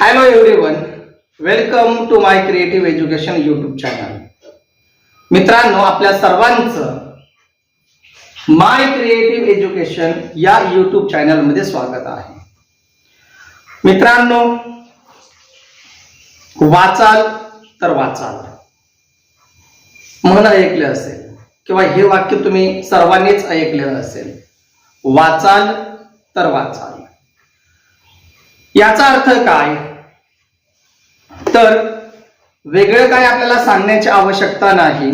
Hello everyone welcome to my creative education YouTube channel मित्रांनो आपल्या सर्वांचं माय क्रिएटिव्ह एज्युकेशन या युट्यूब चॅनलमध्ये स्वागत आहे. मित्रांनो वाचाल तर वाचाल. म्हण ऐकलं असेल किंवा हे वाक्य तुम्ही सर्वांनीच ऐकलेलं असेल. वाचाल तर वाचाल. याचा अर्थ काय? तर वेगळं काय आपल्याला सांगण्याची आवश्यकता नाही.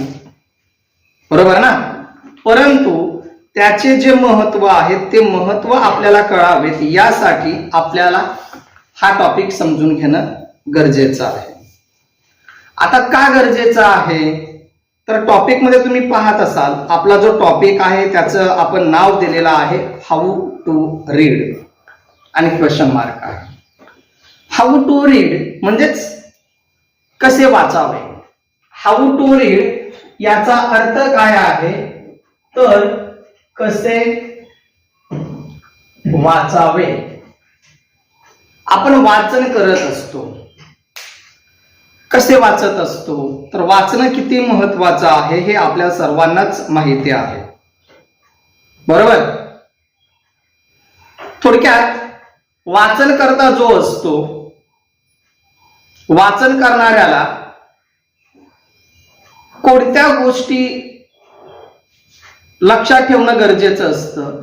बरोबर ना? परंतु त्याचे जे महत्त्व आहे ते महत्त्व आपल्याला कळावेत. यासाठी आपल्याला हा टॉपिक समजून घेणं गरजेचं आहे. आता का गरजेचं आहे? तर टॉपिकमध्ये तुम्ही पाहत असाल आपला जो टॉपिक आहे त्याचं आपण नाव दिलेलं आहे हाऊ टू रीड आणि क्वेश्चन मार्क आहे. हाऊ टू रीड म्हणजेच कसे वाचावे. हाऊ टू रीड याचा अर्थ काय आहे? तर कसे वाचावे. आपण वाचन करत असतो. कसे वाचत असतो? तर वाचणं किती महत्वाचं आहे हे आपल्या सर्वांनाच माहिती आहे. बरोबर? थोडक्यात वाचन करता जो असतो वाचन करणाऱ्याला कोणत्या गोष्टी लक्षात ठेवणं गरजेचं असतं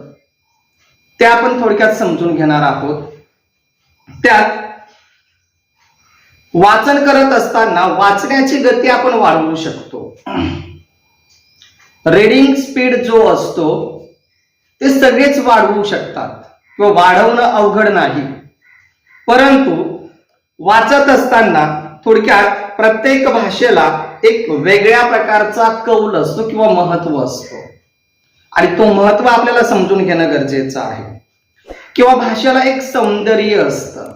ते आपण थोडक्यात समजून घेणार आहोत. त्यात वाचन करत असताना वाचण्याची गती आपण वाढवू शकतो. रीडिंग स्पीड जो असतो ते सगळेच वाढवू शकतात. किंवा वाढवणं अवघड नाही. परंतु वाचत असताना थोडक्यात प्रत्येक भाषेला एक वेगळ्या प्रकारचा कौल असतो किंवा महत्त्व असतो. आणि तो महत्त्व आपल्याला समजून घेणं गरजेचं आहे. किंवा भाषेला एक सौंदर्य असतं.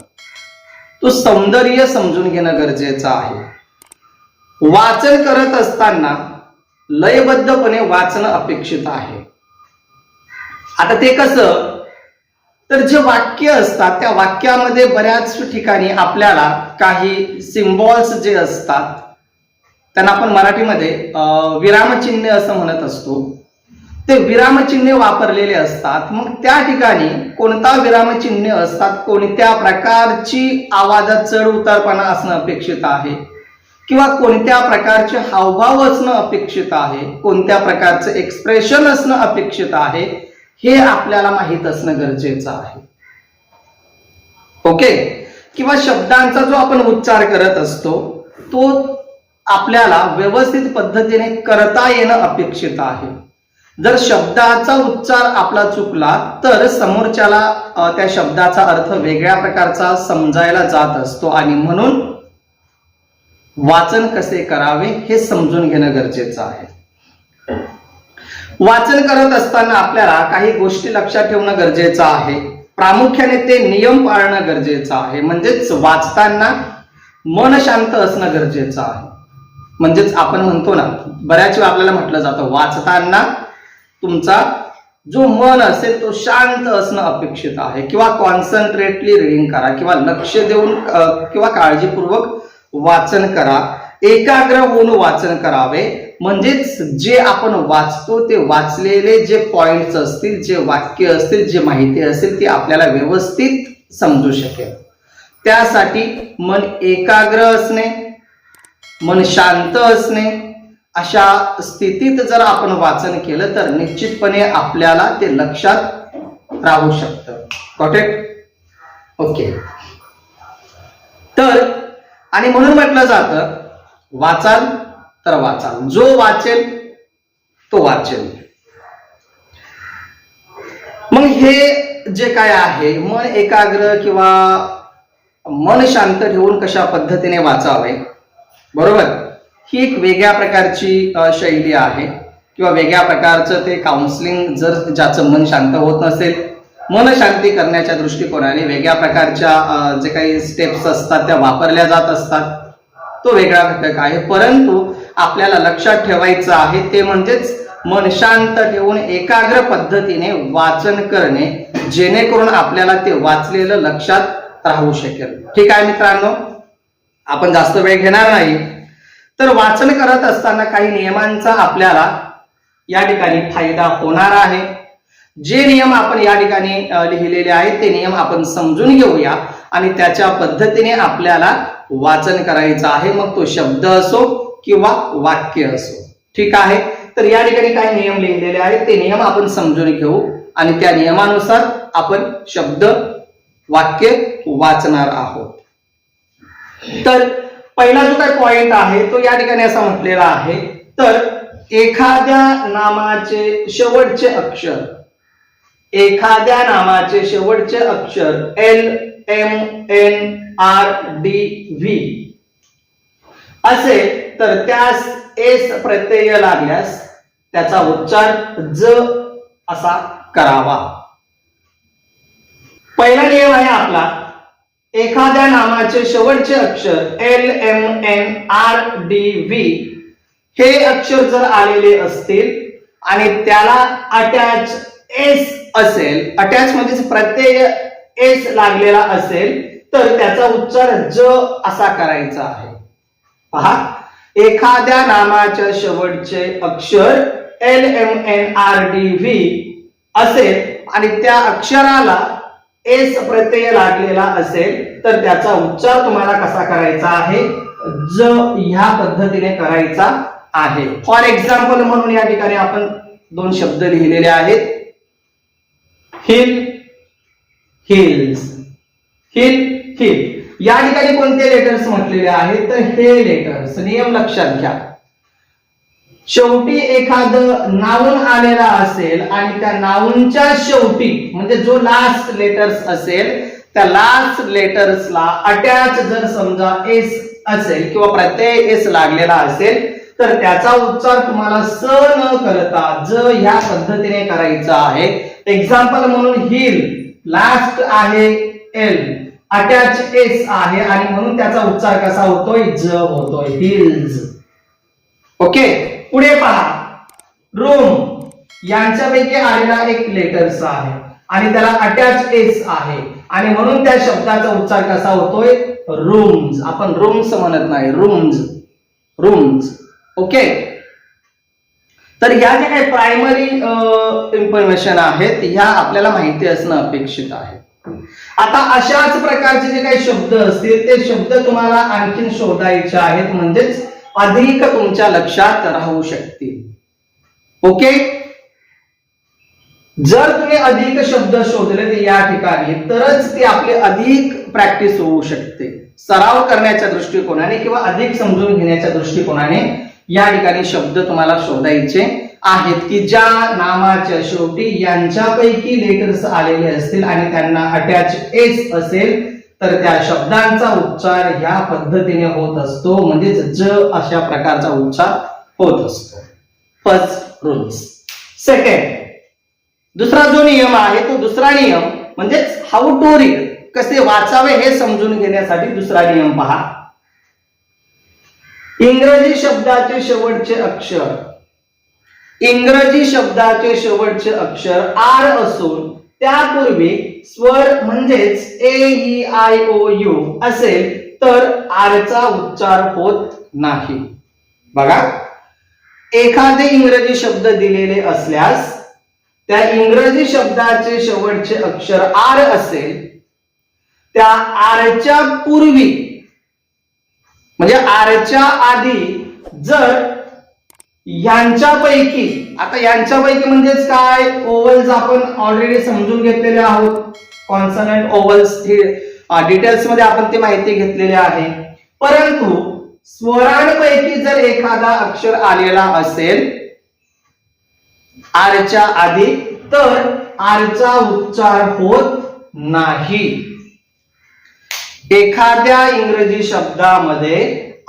तो सौंदर्य समजून घेणं गरजेचं आहे. वाचन करत असताना लयबद्धपणे वाचणं अपेक्षित आहे. आता ते कसं तर जे वाक्य असतात त्या वाक्यामध्ये बऱ्याच ठिकाणी आपल्याला काही सिम्बॉल्स जे असतात त्यांना आपण मराठीमध्ये विरामचिन्ह असं म्हणत असतो. ते विरामचिन्हे वापरलेले असतात. मग त्या ठिकाणी कोणता विरामचिन्ह असतात कोणत्या प्रकारची आवाजात चढ उतारपणा असणं अपेक्षित आहे किंवा कोणत्या प्रकारचे हावभाव असणं अपेक्षित आहे कोणत्या प्रकारचं एक्सप्रेशन असणं अपेक्षित आहे हे आपल्याला माहीत असणं गरजेचं आहे. ओके किंवा शब्दांचा जो आपण उच्चार करत असतो तो आपल्याला व्यवस्थित पद्धतीने करता येणं अपेक्षित आहे. जर शब्दाचा उच्चार आपला चुकला तर समोरच्याला त्या शब्दाचा अर्थ वेगळ्या प्रकारचा समजायला जात असतो आणि म्हणून वाचन कसे करावे हे समजून घेणं गरजेचं आहे. वाचन करत असताना आपल्याला काही गोष्टी लक्षात ठेवणं गरजेचं आहे. प्रामुख्याने ते नियम पाळणं गरजेचं आहे. म्हणजेच वाचताना मन शांत असणं गरजेचं आहे. म्हणजेच आपण म्हणतो ना बऱ्याच वेळा आपल्याला म्हटलं जातं वाचताना तुमचा जो मन असेल तो शांत असणं अपेक्षित आहे. किंवा कॉन्सन्ट्रेटली रिडिंग करा किंवा लक्ष देऊन किंवा काळजीपूर्वक वाचन करा. एकाग्र होऊन वाचन करावे. म्हणजेच जे आपण वाचतो ते वाचलेले जे पॉइंट्स असतील जे वाक्य असतील जे माहिती असेल ती आपल्याला व्यवस्थित समजू शकेल. त्यासाठी मन एकाग्र असणे मन शांत असणे अशा स्थितीत जर आपण वाचन केलं तर निश्चितपणे आपल्याला ते लक्षात राहू शकतं. कॉटेक्ट ओके तर आणि म्हणून म्हटलं जातं वाचाल तर वाचाल. जो वाचेल तो वाचेल. मग हे जे काय आहे मन एकाग्र किंवा मन शांत ठेवून कशा पद्धतीने वाचावे? बरोबर? ही एक वेगळ्या प्रकारची शैली आहे. किंवा वेगळ्या प्रकारचं ते काउन्सिलिंग जर ज्याचं मन शांत होत नसेल मन शांती करण्याच्या दृष्टिकोनाने वेगळ्या प्रकारच्या जे काही स्टेप्स असतात त्या वापरल्या जात असतात. तो वेगळा घटक आहे. परंतु आपल्याला लक्षात ठेवायचं आहे ते म्हणजेच मन शांत ठेवून एकाग्र पद्धतीने वाचन करणे जेणेकरून आपल्याला ते वाचलेलं लक्षात राहू शकेल. ठीक आहे मित्रांनो? आपण जास्त वेळ घेणार नाही. तर वाचन करत असताना काही नियमांचा आपल्याला या ठिकाणी फायदा होणार आहे. जे नियम आपण या ठिकाणी लिहिलेले आहेत ते नियम आपण समजून घेऊया. आणि त्याच्या पद्धतीने आपल्याला वाचन करायचं आहे. मग तो शब्द असो किंवा वाक्य असो. ठीक आहे? तर या ठिकाणी काही नियम लिहिलेले आहेत? ते नियम आपण समजून घेऊ आणि त्या नियमानुसार आपण शब्द वाक्य वाचणार आहोत. तर पहिला जो काही पॉइंट आहे तो या ठिकाणी असा म्हटलेला आहे. तर एखाद्या नामाचे शेवटचे अक्षर एखाद्या नामाचे शेवटचे अक्षर L M N R D V असेल तर त्यास एस प्रत्यय लागल्यास त्याचा उच्चार ज असा करावा. पहिला नियम आहे आपला एखाद्या नामाचे शेवटचे अक्षर L M N R D V हे अक्षर जर आलेले असतील आणि त्याला अटॅच एस असेल अटॅच म्हणजेच प्रत्यय एस लागलेला असेल तर त्याचा उच्चार ज असा करायचा आहे. पहा. एखाद्या नामाच्या शेवटचे अक्षर L M N R D V असेल आणि त्या अक्षराला एस प्रत्यय लागलेला असेल तर त्याचा उच्चार तुम्हाला कसा करायचा आहे? ज ह्या पद्धतीने करायचा आहे. फॉर एक्झाम्पल म्हणून या ठिकाणी आपण दोन शब्द लिहिलेले आहेत. हिल हिल्स हिल हिल या ठिकाणी कोणते लेटर्स म्हटलेले आहेत? तर हे लेटर्स नियम लक्षात घ्या. शेवटी एखादं नाऊन आलेला असेल आणि त्या नाऊनच्या शेवटी म्हणजे जो लास्ट लेटर्स असेल त्या लास्ट लेटर्सला अटॅच जर समजा एस असेल किंवा प्रत्यय एस लागलेला असेल तर त्याचा उच्चार तुम्हाला स न करता ज ह्या पद्धतीने करायचा आहे. एक्झाम्पल म्हणून हिल लास्ट आहे एल अटॅच एस आहे आणि म्हणून त्याचा उच्चार कसा होतोय? ज होतोय. हिल्स ओके पुढे पहा. रूम यांच्यापैकी आलेला एक लेटर्स आहे. आणि त्याला अटॅच एस आहे. आणि म्हणून त्या शब्दाचा उच्चार कसा होतोय? रूम्स आपण रूम्स म्हणत नाही. रूम्स रूम्स ओके तर या ज्या काही प्रायमरी इन्फॉर्मेशन आहेत ह्या आपल्याला माहिती असणं अपेक्षित आहे. आता अशाच प्रकारचे जे काही शब्द असतील ते शब्द तुम्हाला आणखीन शोधायचे आहेत म्हणजेच अधिक तुमच्या लक्षात राहू शकतील. ओके? जर तुम्ही अधिक शब्द शोधले ते या ठिकाणी तरच ते आपली अधिक प्रॅक्टिस होऊ शकते. सराव करण्याच्या दृष्टिकोनाने किंवा अधिक समजून घेण्याच्या दृष्टिकोनाने या ठिकाणी शब्द तुम्हाला शोधायचे आहेत की ज्या नामाच्या शेवटी यांच्यापैकी लेटर्स आलेले असतील आणि त्यांना अटॅच एस असेल तर त्या शब्दांचा उच्चार ह्या पद्धतीने होत असतो. म्हणजेच ज अशा प्रकारचा उच्चार होत असतो. फर्स्ट रुल्स सेकंड दुसरा जो नियम आहे तो दुसरा नियम म्हणजेच हाऊ टू रीड कसे वाचावे हे समजून घेण्यासाठी दुसरा नियम पहा. इंग्रजी शब्दाचे शेवटचे अक्षर. इंग्रजी शब्दाचे शेवटचे अक्षर आर असून त्यापूर्वी स्वर म्हणजेच A E I O U असेल तर आरचा उच्चार होत नाही. बघा. एखादे इंग्रजी शब्द दिलेले असल्यास त्या इंग्रजी शब्दाचे शेवटचे अक्षर आर असेल त्या आरच्या पूर्वी म्हणजे आरच्या आधी जर यांच्यापैकी आता यांच्यापैकी म्हणजेच काय? ओव्हल्स आपण ऑलरेडी समजून घेतलेले आहोत. कॉन्सनंट ओव्हल्स हे डिटेल्समध्ये आपण ती माहिती घेतलेली आहे. परंतु स्वरांपैकी जर एखादा अक्षर आलेला असेल आरच्या आधी तर आरचा उच्चार होत नाही. एखाद्या इंग्रजी शब्दामध्ये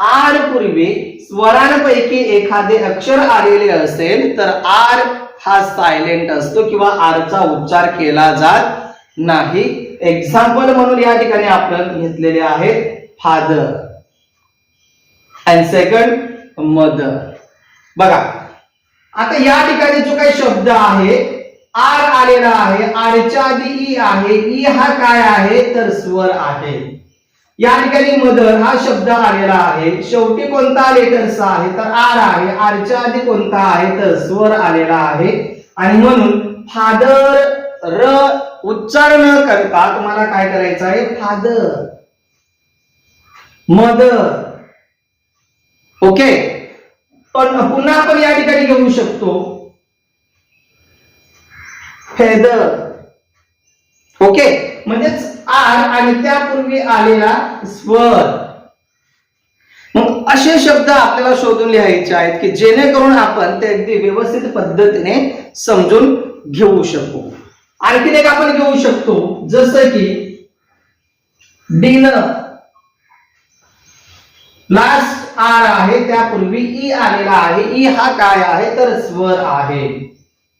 आर पूर्वी स्वरांपैकी एखादे अक्षर आलेले असेल तर आर हा सायलेंट असतो किंवा आरचा उच्चार केला जात नाही. एक्झाम्पल म्हणून या ठिकाणी आपण घेतलेले आहेत फादर अँड सेकंड मदर बघा आता या ठिकाणी जो काही शब्द आहे आर आलेला आहे आरच्या आधी ई आहे ई हा काय आहे तर स्वर आहे. या ठिकाणी मदर हा शब्द आलेला आहे. शेवटी कोणता लेटरचा आहे. तर आर आहे. आरच्या आधी कोणता आहे? तर स्वर आलेला आहे. आणि म्हणून फादर र उच्चार न करता तुम्हाला काय करायचं आहे? फादर. मदर. ओके? पण पुन्हा आपण या ठिकाणी घेऊ शकतो. फेदर. ओके? म्हणजेच आर आणि त्यापूर्वी आलेला स्वर. मग असे शब्द आपल्याला शोधून लिहायचे आहेत की जेणेकरून आपण ते अगदी व्यवस्थित पद्धतीने समजून घेऊ शकू. आणखीन एक आपण घेऊ शकतो जसं की डिनर. लास्ट आर आहे त्यापूर्वी ई आलेला आहे ई हा काय आहे? तर स्वर आहे.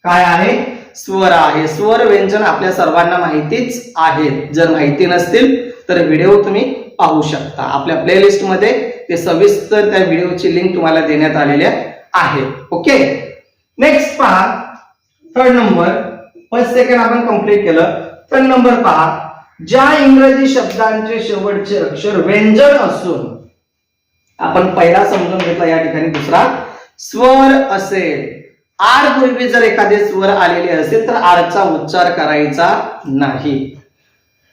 काय आहे? स्वर आहे. स्वर व्यंजन आपल्या सर्वांना माहितीच आहेत. जर माहिती नसतील तर व्हिडिओ तुम्ही पाहू शकता. आपल्या प्लेलिस्टमध्ये ते सविस्तर त्या व्हिडिओची लिंक तुम्हाला देण्यात आलेल्या आहे ओके नेक्स्ट पहा. थर्ड नंबर फर्स्ट सेकंड आपण कंप्लीट केलं. थर्ड नंबर पहा. ज्या इंग्रजी शब्दांचे शेवटचे अक्षर व्यंजन असून आपण पहिला समजून घेतला या ठिकाणी दुसरा स्वर असेल. आर पूर्वी जर एखादे स्वर आलेले असेल तर आरचा उच्चार करायचा नाही.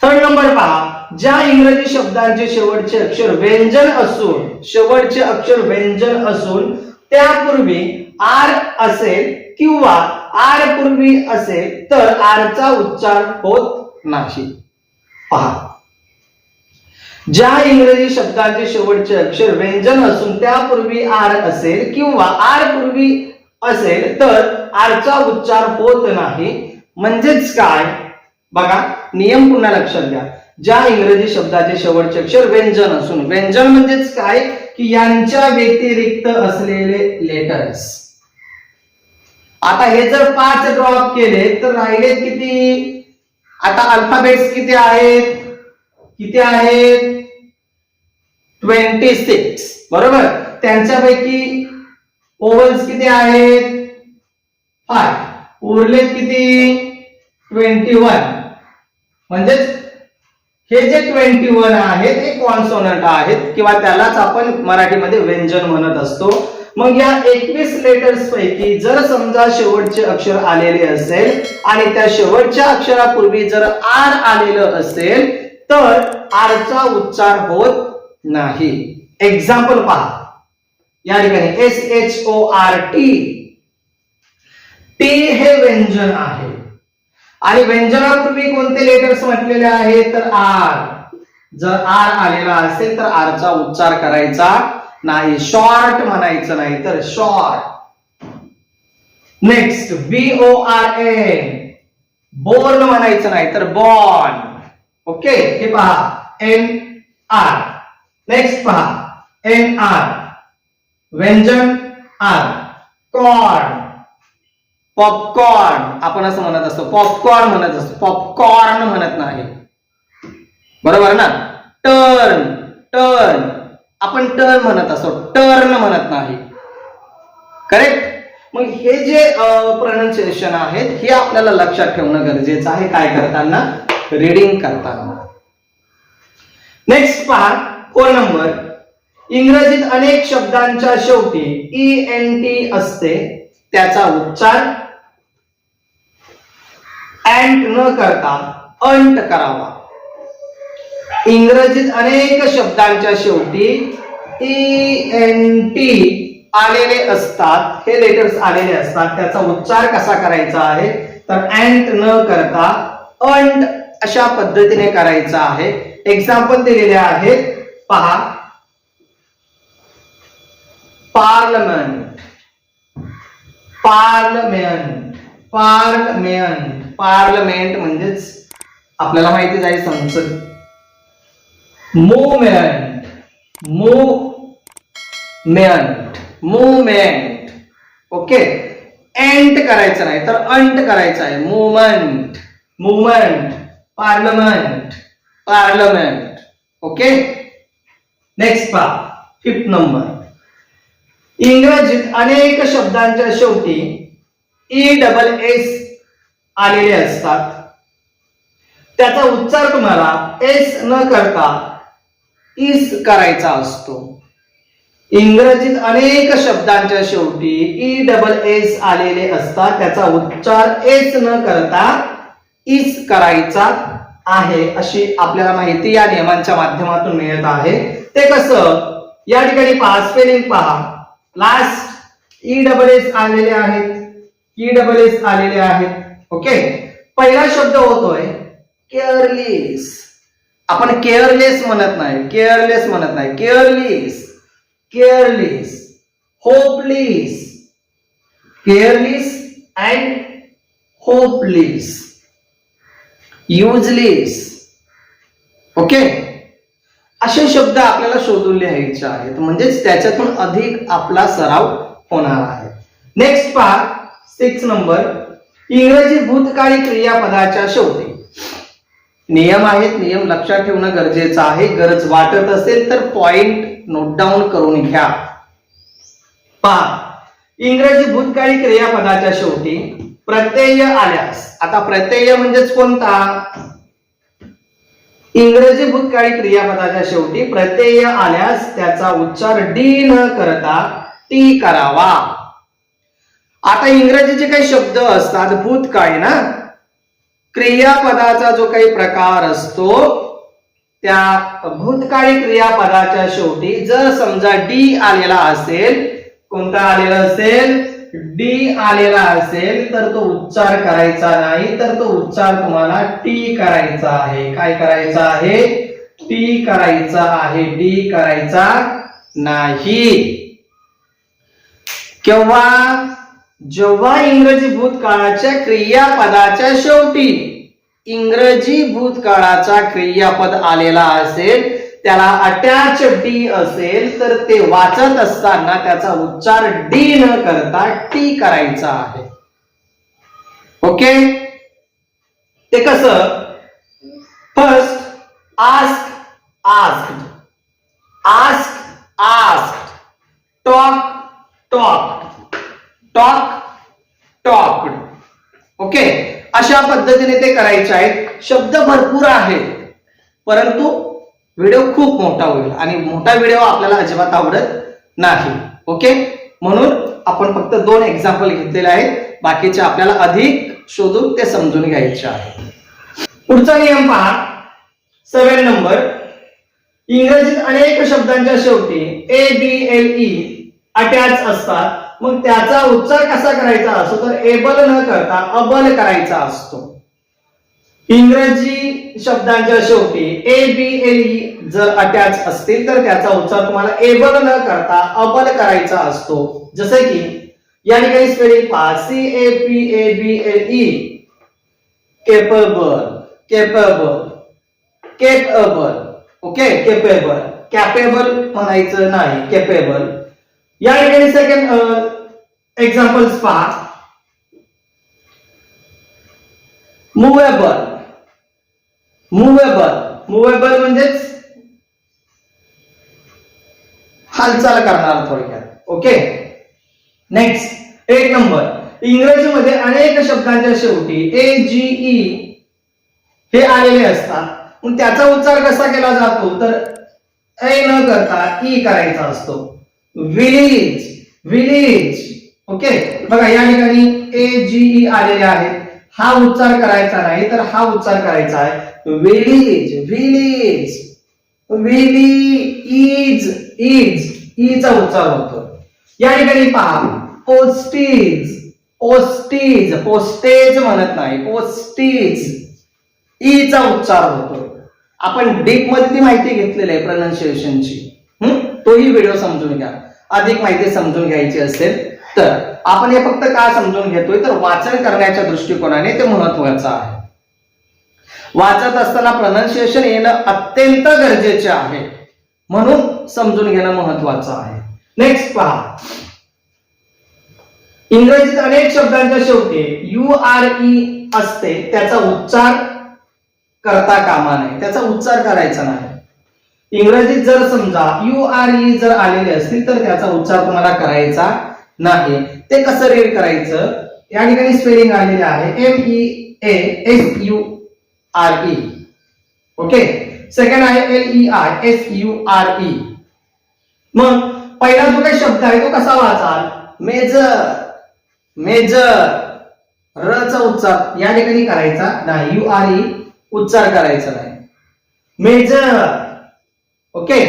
थर्ड नंबर पहा. ज्या इंग्रजी शब्दांचे शेवटचे अक्षर व्यंजन असून शेवटचे अक्षर व्यंजन असून त्यापूर्वी आर असेल किंवा आर पूर्वी असेल तर आरचा उच्चार होत नाही. पहा. ज्या इंग्रजी शब्दांचे शेवटचे अक्षर व्यंजन असून त्यापूर्वी आर असेल किंवा आर पूर्वी असेल तर आरचा उच्चार होत नाही. म्हणजेच काय? बघा नियम पुन्हा लक्षात घ्या. ज्या इंग्रजी शब्दाचे शेवटचे अक्षर व्यंजन असून व्यंजन म्हणजेच काय? की यांच्या व्यतिरिक्त असलेले लेटर्स आता हे जर पाच ड्रॉप केले तर राहिले किती? आता अल्फाबेट्स किती आहेत? किती आहेत? ट्वेंटी सिक्स बरोबर? त्यांच्यापैकी ओव्हल्स किती आहेत? फाय. उरलेत किती? Twenty one. म्हणजेच हे जे ट्वेंटी वन आहेत हे कॉन्सोनंट आहेत किंवा त्यालाच आपण मराठीमध्ये व्यंजन म्हणत असतो. मग या एकवीस लेटर्स पैकी जर समजा शेवटचे अक्षर आलेले असेल आणि त्या शेवटच्या अक्षरापूर्वी जर आर आलेलं असेल तर आरचा उच्चार होत नाही. एक्झाम्पल पहा. या ठिकाणी S H O R T T हे व्यंजन आहे. आणि व्यंजनापूर्वी कोणते लेटर्स म्हटलेले आहेत? तर आर जर आर आलेला असेल तर आरचा उच्चार करायचा नाही. शॉर्ट म्हणायचं नाही तर short next B O R N born म्हणायचं नाही तर बॉर्न ओके हे पहा. एन आर नेक्स्ट पहा. एन आर व्यंजन आर. कॉर्न पॉपकॉर्न आपण असं म्हणत असतो. पॉपकॉर्न म्हणत असतो. पॉपकॉर्न म्हणत नाही. बरोबर ना? टर्न टर्न आपण टर्न म्हणत असतो. टर्न म्हणत नाही. करेक्ट मग हे जे प्रोनाउन्सिएशन आहेत हे आपल्याला लक्षात ठेवणं गरजेचं आहे. काय करताना? रीडिंग करताना. नेक्स्ट पहा. फोर नंबर इंग्रजीत अनेक शब्दांच्या शेवटी ई एन टी असते. त्याचा उच्चार अँट न करता अंट करावा. इंग्रजीत अनेक शब्दांच्या शेवटी ई एन टी आलेले असतात. हे लेटर्स आलेले असतात. त्याचा उच्चार कसा करायचा आहे? तर अँट न करता अंट अशा पद्धतीने करायचा आहे. एक्झाम्पल दिलेले आहेत. पहा. पार्लमेंट पार्लमेंट पार्लमेंट पार्लमेंट म्हणजेच आपल्याला माहितीच आहे संसद. मुवमेंट मुवमेंट मुवमेंट ओके एंट करायचं नाही तर अंट करायचं आहे. Movement movement parliament parliament okay next पा फिफ्थ नंबर इंग्रजीत अनेक शब्दांच्या शेवटी ई डबल एस आलेले असतात. त्याचा उच्चार तुम्हाला एस न करता इस करायचा असतो. इंग्रजीत अनेक शब्दांच्या शेवटी ई डबल एस आलेले असतात. त्याचा उच्चार एस न करता इस करायचा आहे अशी आपल्याला माहिती या नियमांच्या माध्यमातून मिळत आहे. ते कसं? या ठिकाणी पहा स्पेलिंग पहा. लास्ट ई डबल एस आलेले आहेत. ई डबल एस आलेले आहेत. ओके पहिला शब्द होतोय केअरलेस आपण केअरलेस म्हणत नाही. केअरलेस म्हणत नाही. Careless careless hopeless careless and hopeless useless okay असे शब्द आपल्याला शोधून लिहायचे आहेत. म्हणजेच त्याच्यातून अधिक आपला सराव होणार आहे. नेक्स्ट पहा. सिक्स नंबर इंग्रजी भूतकाळी क्रियापदाच्या शेवटी. नियम आहेत. नियम लक्षात ठेवणं गरजेचं आहे. गरज वाटत असेल तर पॉइंट नोट डाऊन करून घ्या. पहा. इंग्रजी भूतकाळी क्रियापदाच्या शेवटी प्रत्यय आल्यास. आता प्रत्यय म्हणजेच कोणता? इंग्रजी भूतकाळी क्रियापदाच्या शेवटी प्रत्यय आल्यास त्याचा उच्चार डी न करता टी करावा. आता इंग्रजीचे काही शब्द असतात भूतकाळी ना? क्रियापदाचा जो काही प्रकार असतो त्या भूतकाळी क्रियापदाच्या शेवटी जर समजा डी आलेला असेल कोणता आलेला असेल? डी आलेला असेल तर तो उच्चार करायचा नाही तर तो उच्चार तुम्हाला टी करायचा आहे. काय करायचा आहे? टी करायचा आहे. डी करायचा नाही. केव्हा? जेव्हा इंग्रजी भूतकाळाच्या क्रियापदाच्या शेवटी इंग्रजी भूतकाळाचा क्रियापद आलेला असेल त्याला अटॅच डी असेल तर ते वाचत असताना त्याचा उच्चार डी न करता टी करायचा आहे. ओके? ते कसं? First ask ask ask ask talk talk talk talk okay? अशा पद्धतीने ते करायचे आहेत. शब्द भरपूर आहेत. परंतु व्हिडिओ खूप मोठा होईल आणि मोठा व्हिडिओ आपल्याला अजिबात आवडत नाही. ओके? म्हणून आपण फक्त दोन एक्झाम्पल घेतलेले आहेत. बाकीचे आपल्याला अधिक शोधून ते समजून घ्यायचे आहे. पुढचा नियम पहा. सेवन नंबर इंग्रजीत अनेक शब्दांच्या शेवटी A B L E attach असतात. मग त्याचा उच्चार कसा करायचा असतो? तर एबल न करता अबल करायचा असतो. इंग्रजी शब्दांच्या शेवटी ए बी एल ई जर अटॅच असतील तर त्याचा उच्चार तुम्हाला एबल न करता अबल करायचा असतो. जसे की या ठिकाणी स्पेलिंग पहा. C A P A B L E capable capable capable okay capable capable म्हणायचं नाही. केपेबल या ठिकाणी सेकंड एक्झाम्पल्स पहा. मुवेबल मुवेबल मुवेबल म्हणजेच हालचाल करणार थोडक्यात. ओके? नेक्स्ट एक नंबर. इंग्रजीमध्ये अनेक शब्दांच्या शेवटी ए जी ई हे आलेले असतात. मग त्याचा उच्चार कसा केला जातो? तर ए न करता ई करायचा असतो. Village village okay? बघा या ठिकाणी ए जी ई आलेले आहेत. हा उच्चार करायचा नाही तर हा उच्चार करायचा आहे. विलेज विलेज विली इज इज ईचा उच्चार होतो. या ठिकाणी पहा. पोस्टीज पोस्टीज पोस्टेज म्हणत नाही. पोस्टीज ईचा उच्चार होतो. आपण डीपमध्ये माहिती घेतलेली आहे प्रोनाऊन्सिएशनची तोही व्हिडिओ समजून घ्या. अधिक माहिती समजून घ्यायची असेल तर. आपण हे फक्त का समजून घेतोय? तर वाचन करण्याच्या दृष्टिकोनाने ते महत्वाचं आहे. वाचत असताना प्रोनाऊन्सिएशन येणं अत्यंत गरजेचे आहे. म्हणून समजून घेणं महत्वाचं आहे. नेक्स्ट पहा. इंग्रजीत अनेक शब्दांच्या शेवटी यू आर ई असते त्याचा उच्चार करता कामा नये. त्याचा उच्चार करायचा नाही. इंग्रजीत जर समजा यू आर ई जर आलेले असतील तर त्याचा उच्चार तुम्हाला करायचा नाही. ते कसं रीड करायचं? या ठिकाणी स्पेलिंग आलेले आहे. M E A S U R E okay second आहे L E R S U R E मग पहिला जो काही शब्द आहे तो कसा वाचाल मेजर मेजर. रचा उच्चार या ठिकाणी करायचा नाही. यू आर ई उच्चार करायचा नाही. मेजर. ओके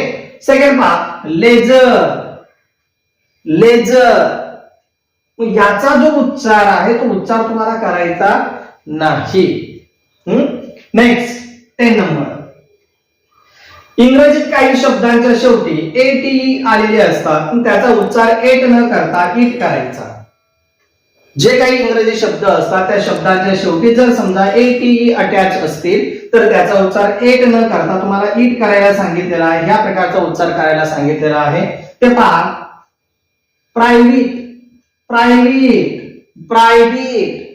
सेकंड पहा लेजर लेजर मग याचा जो उच्चार आहे तो उच्चार तुम्हाला करायचा नाही. नेक्स्ट टेन नंबर इंग्रजीत काही शब्दांच्या शेवटी ए टी e आलेले असतात. पण त्याचा उच्चार एट न करता e इट करायचा. जे काही इंग्रजी शब्द असतात त्या शब्दांच्या शेवटी जर समजा ए टी अटॅच असतील तर त्याचा उच्चार एट न करता तुम्हाला e इट करायला सांगितलेला आहे. ह्या प्रकारचा उच्चार करायला सांगितलेला आहे. ते पहा. Private private private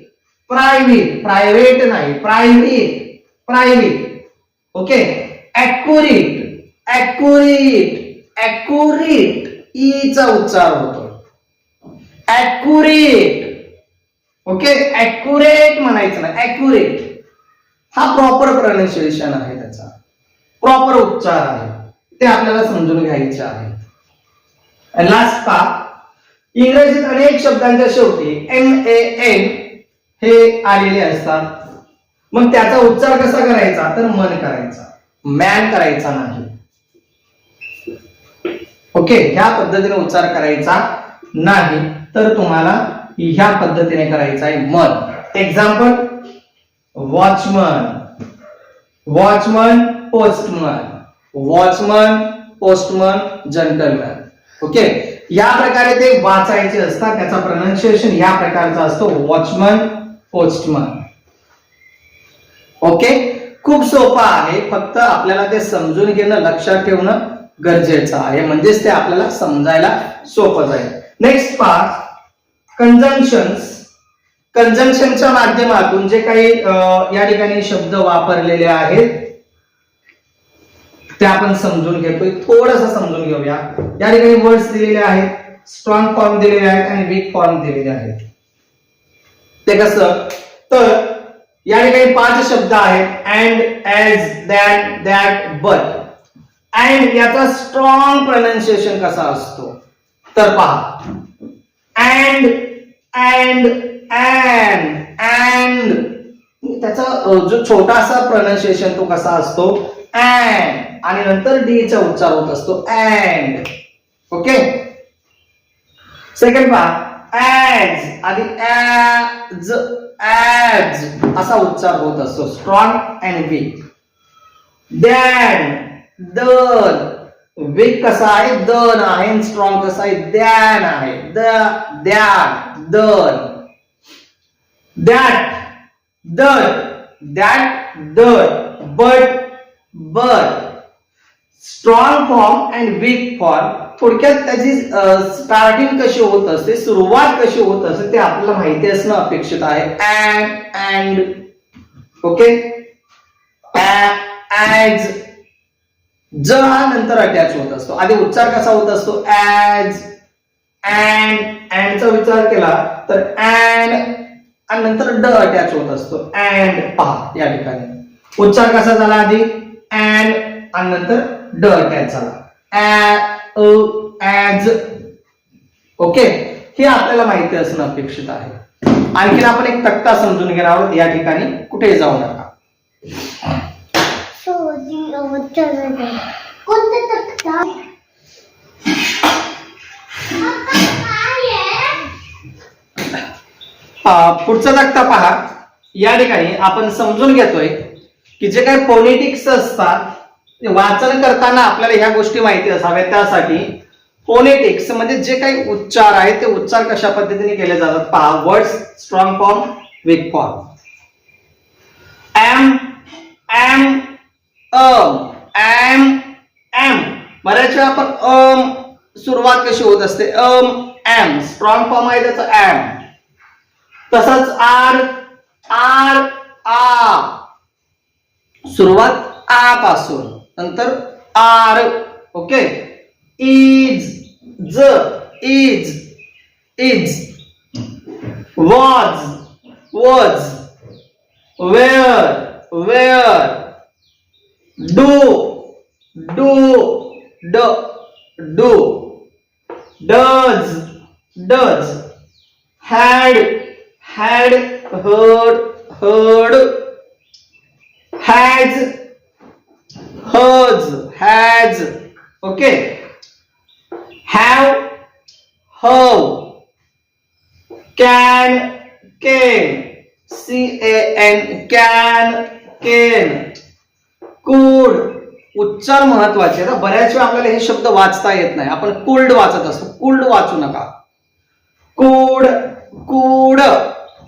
private private नाही. Private private. Okay? Accurate, accurate, accurate Icha e उच्चार होतो. Accurate okay? ऍक्युरेट म्हणायचं ना ऍक्युरेट हा प्रॉपर प्रोनाउन्सिएशन आहे त्याचा. प्रॉपर उच्चार आहे. ते आपल्याला समजून घ्यायचे आहे. लास्ट पा इंग्रजीत अनेक शब्दांच्या शेवटी एम ए एन हे आलेले असतात. मग त्याचा उच्चार कसा करायचा? तर मन करायचा. मॅन करायचा नाही. ओके ह्या पद्धतीने उच्चार करायचा नाही तर तुम्हाला ह्या पद्धतीने करायचा आहे man. Example watchman watchman postman watchman postman gentleman okay या प्रकारे ते वाचायचे असतात त्याचा प्रोनाउन्सिएशन या प्रकारचा असतो वॉचमन पोस्टमन ओके? खूप सोपं आहे. फक्त आपल्याला ते समजून घेणं लक्षात ठेवणं गरजेचं आहे. म्हणजेच ते आपल्याला समजायला सोपं जाईल. नेक्स्ट पार्ट कंजंक्शन्स कंजंक्शनच्या माध्यमातून जे काही या ठिकाणी शब्द वापरलेले आहेत ते आपण समजून घेतोय. थोडस समजून घेऊया. या ठिकाणी वर्ड्स दिलेले आहेत. स्ट्रॉंग फॉर्म दिलेले आहेत आणि वीक फॉर्म दिलेले आहेत. ते कसं? तर या ठिकाणी पाच शब्द आहेत and as that that but and याचा स्ट्रॉंग प्रोनाउन्सिएशन कसा असतो? तर पहा. अँड अँड अँड अँड त्याचा जो छोटासा प्रोनाउन्सिएशन तो कसा असतो? अँड आणि नंतर डी चा उच्चार होत असतो. अँड ओके सेकंड पहा. ऍज आणि ऍज ऍज असा उच्चार होत असतो. Strong and weak than than weak कसा आहे? दन आहे. स्ट्रॉंग कसा आहे? दॅन आहे. द द्यान दन that than that than but but strong form and weak form थोडक्यात त्याची स्टार्टिंग कशी होत असते सुरुवात कशी होत असते ते आपल्याला माहिती असणं अपेक्षित आहे. अँड अँड ओके ऍज ज हा नंतर अटॅच होत असतो. आधी उच्चार कसा होत असतो? ऍज अँड अँडचा विचार केला तर अँड आणि नंतर ड अटॅच होत असतो. अँड पहा या ठिकाणी. उच्चार कसा झाला आधी? अँड आणि नंतर ड ऍज ओके हे आपल्याला माहिती असणं अपेक्षित आहे. आणखीन आपण एक तक्ता समजून घेणार आहोत. या ठिकाणी कुठे जाऊ नका. पुढचा तक्ता पहा. या ठिकाणी आपण समजून घेतोय की जे काही फोनेटिक्स असतात वाचन करताना आपल्याला ह्या गोष्टी माहिती असाव्या त्यासाठी फोनेटिक्स म्हणजे जे काही उच्चार आहेत ते उच्चार कशा पद्धतीने केले जातात? पहा words strong form weak form am am am am am बऱ्याच वेळा आपण अम सुरुवात कशी होत असते? अम एम स्ट्रॉंग फॉर्म आहे त्याचं एम तसंच आर आर आ सुरुवात आ पासून. नंतर आर ओके इज ज is is was was where where do do do do does does had had heard heard has has has okay have have. can can. c a n can can. could उच्चार महत्त्वाचे आता बऱ्याच वेळा आपल्याला हे शब्द वाचता येत नाही. आपण कुल्ड वाचत असतो. कुल्ड वाचू नका. Could could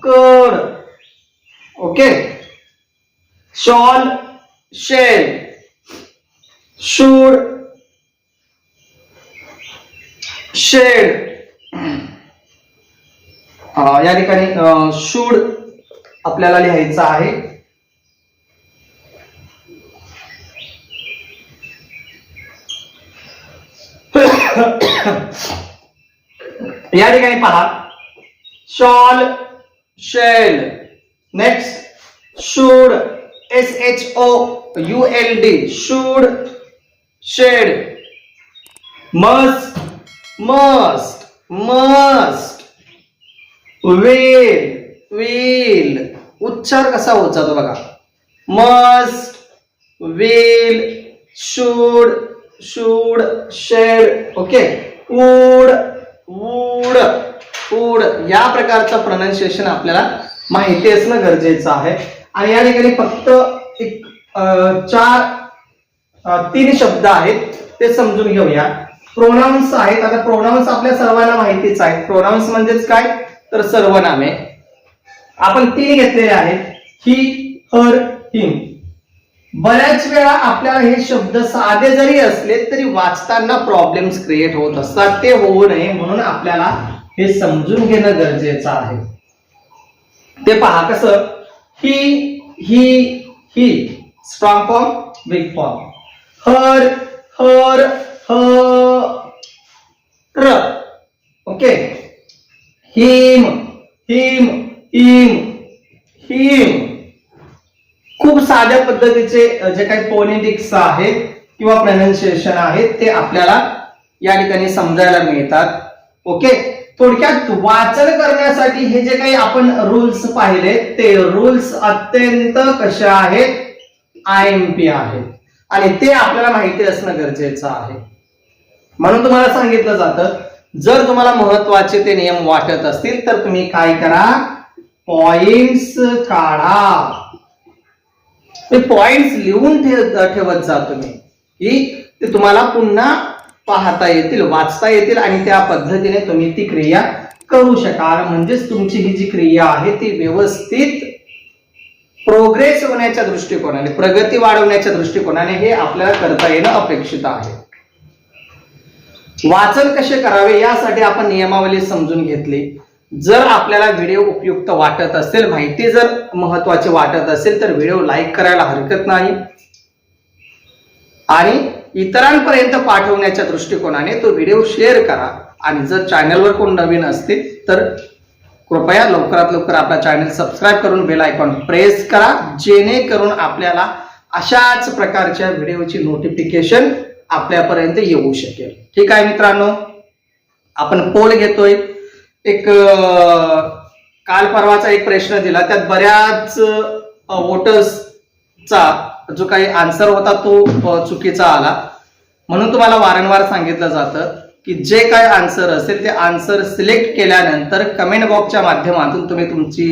could. Okay? Shall shall. Should. Should या ठिकाणी शूड आपल्याला लिहायचं आहे. या ठिकाणी पहा. Shall shall next should S H O U L D should should. Must must must. Well well. उच्चार कसा होत जातो बघा. Must well should should should. Okay? Would would would या प्रकारचं प्रोनाऊन्सिएशन आपल्याला माहिती असणं गरजेचं आहे. आणि या ठिकाणी फक्त एक चार तीन शब्द आहेत ते समजून घेऊया. प्रोनाउन्स आहेत आता प्रोनाउन्स आपल्या सर्वांना माहितीच आहेत. प्रोनाउन्स म्हणजेच काय? तर सर्वनामे. आपण तीन घेतलेले आहेत. He her him. बऱ्याच वेळा आपल्याला हे शब्द साधे जरी असले तरी वाचताना प्रॉब्लेम्स क्रिएट होत असतात. ते होऊ नये म्हणून आपल्याला हे समजून घेणं गरजेचं आहे. ते पहा कसं? He he he strong form weak form her her her. Okay? Him him him him. खूप साध्या पद्धतीचे जे काही फोनेटिक्स आहेत किंवा प्रोनाऊन्सिएशन आहेत ते आपल्याला या ठिकाणी समजायला मिळतात. ओके? थोडक्यात वाचन करण्यासाठी हे जे काही आपण रूल्स पाहिले ते रूल्स अत्यंत कशा आहेत? आय एम पी आहेत. आणि ते आपल्याला माहिती असणं गरजेचं आहे. म्हणून तुम्हाला सांगितलं जातं जर तुम्हाला महत्त्वाचे ते नियम वाटत असतील तर तुम्ही काय करा? पॉइंट्स काढा. ते पॉइंट्स लिहून ठेवत जा तुम्ही की ते तुम्हाला पुन्हा पाहता येतील वाचता येतील आणि त्या पद्धतीने तुम्ही ती क्रिया करू शकाल. म्हणजेच तुमची ही जी क्रिया आहे ती व्यवस्थित प्रोग्रेस होण्याच्या दृष्टिकोनाने प्रगती वाढवण्याच्या दृष्टिकोनाने हे आपल्याला करता येणं अपेक्षित आहे. वाचन कसे करावे यासाठी आपण नियमावली समजून घेतली. जर आपल्याला व्हिडिओ उपयुक्त वाटत असेल माहिती जर महत्वाची वाटत असेल तर व्हिडिओ लाईक करायला हरकत नाही. आणि इतरांपर्यंत पाठवण्याच्या दृष्टिकोनाने तो व्हिडिओ शेअर करा. आणि जर चॅनलवर कोण नवीन असतील तर कृपया लवकरात लवकर आपला चॅनल सबस्क्राईब करून बेल आयकॉन प्रेस करा जेणेकरून आपल्याला अशाच प्रकारच्या व्हिडिओची नोटिफिकेशन आपल्यापर्यंत येऊ शकेल. ठीक आहे मित्रांनो? आपण पोल घेतोय. एक काल परवाचा एक प्रश्न दिला. त्यात बऱ्याच वोटर्सचा जो काही आन्सर होता तो चुकीचा आला. म्हणून तुम्हाला वारंवार सांगितलं जातं. की जे काय आन्सर असेल ते आन्सर सिलेक्ट केल्यानंतर कमेंट बॉक्सच्या माध्यमातून तुम्ही तुमची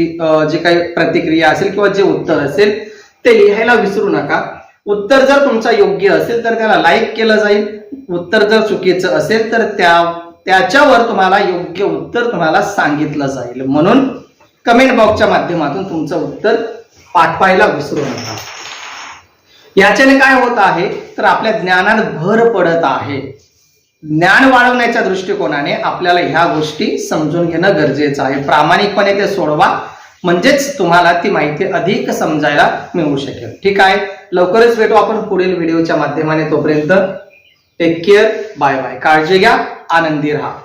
जी काही प्रतिक्रिया असेल किंवा जे उत्तर असेल ते लिहायला विसरू नका. उत्तर जर तुमचा योग्य असेल तर त्याला लाईक केलं जाईल. उत्तर जर चुकीचं असेल तर त्या त्याच्यावर तुम्हाला योग्य उत्तर तुम्हाला सांगितलं जाईल. म्हणून कमेंट बॉक्सच्या माध्यमातून तुमचं उत्तर पाठवायला विसरू नका. याच्याने काय होत आहे? तर आपल्या ज्ञानात भर पडत आहे. ज्ञान वाढवण्याच्या दृष्टिकोनाने आपल्याला ह्या गोष्टी समजून घेणं गरजेचं आहे. प्रामाणिकपणे ते सोडवा. म्हणजेच तुम्हाला ती माहिती अधिक समजायला मिळू शकेल. ठीक आहे? लवकरच भेटू आपण पुढील व्हिडिओच्या माध्यमाने. तोपर्यंत टेक केअर बाय बाय काळजी घ्या. आनंदी राहा.